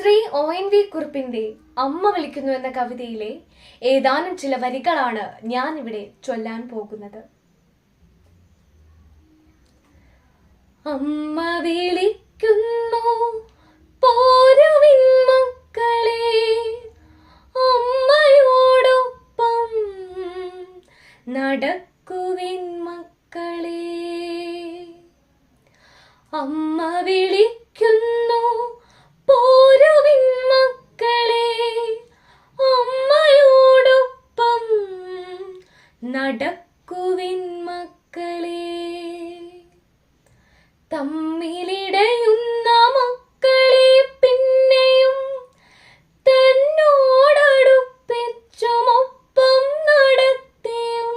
Shri O N V കുറിപ്പിന്റെ അമ്മ വിളിക്കുന്നു എന്ന കവിതയിലെ ഏതാനും ചില വരികളാണ് ഞാൻ ഇവിടെ ചൊല്ലാൻ പോകുന്നത്. അമ്മ വിളിക്കുന്നു പോരുവിൻ മക്കളെ അമ്മയോടൊപ്പം നടക്കുവിൻ മക്കളെ. അമ്മ വിളിക്കുന്നു നടക്കുവിൻ മക്കളെ. തമ്മിലിടയുന്ന മക്കളെ പിന്നെയും തന്നോടടുപ്പിച്ചുമൊപ്പം നടത്തിയും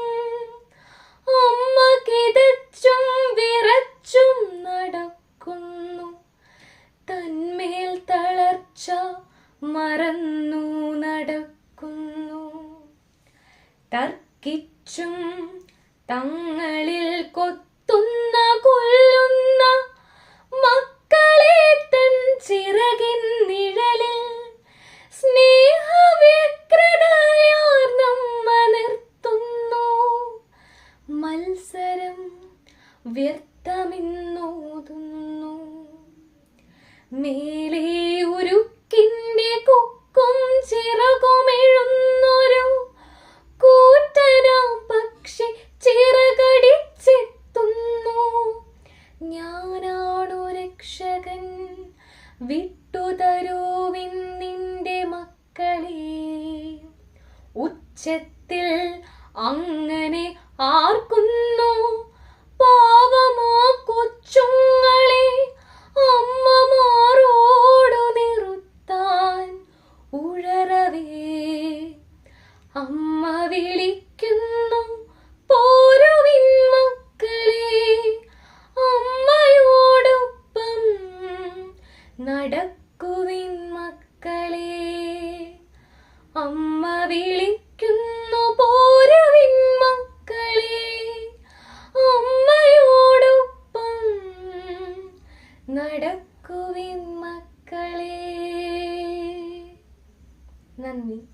അമ്മ കിതച്ചും വിറച്ചും നടക്കുന്നു. തന്മേൽ തളർച്ച മറന്നു നടക്കുന്നു. തർക്കിച്ചും തങ്ങളിൽ കൊത്തുന്ന കൊല്ലുന്ന മക്കളെ തൻ ചിറകിൻ നിഴലിൽ സ്നേഹവ്യഗ്രതയാർ മത്സരം വ്യർത്ഥമിന്നോതുന്നു. മേലെ വിട്ടുതരൂവിൻ നിന്റെ മക്കളെ. ഉച്ചത്തിൽ അങ്ങനെ ആർക്കുന്നു? പാവമോ കൊച്ചുങ്ങളെ അമ്മമാരോടു നിറുത്താൻ ഉഴറവേ. അമ്മ വിളിക്കുന്നു പോരുവിൻ നടക്കുവിൻ മക്കളെ. അമ്മ വിളിക്കുന്നു പോരവിൻ മക്കളെ. അമ്മയോടൊപ്പം നടക്കുവിൻ മക്കളെ. നന്ദി.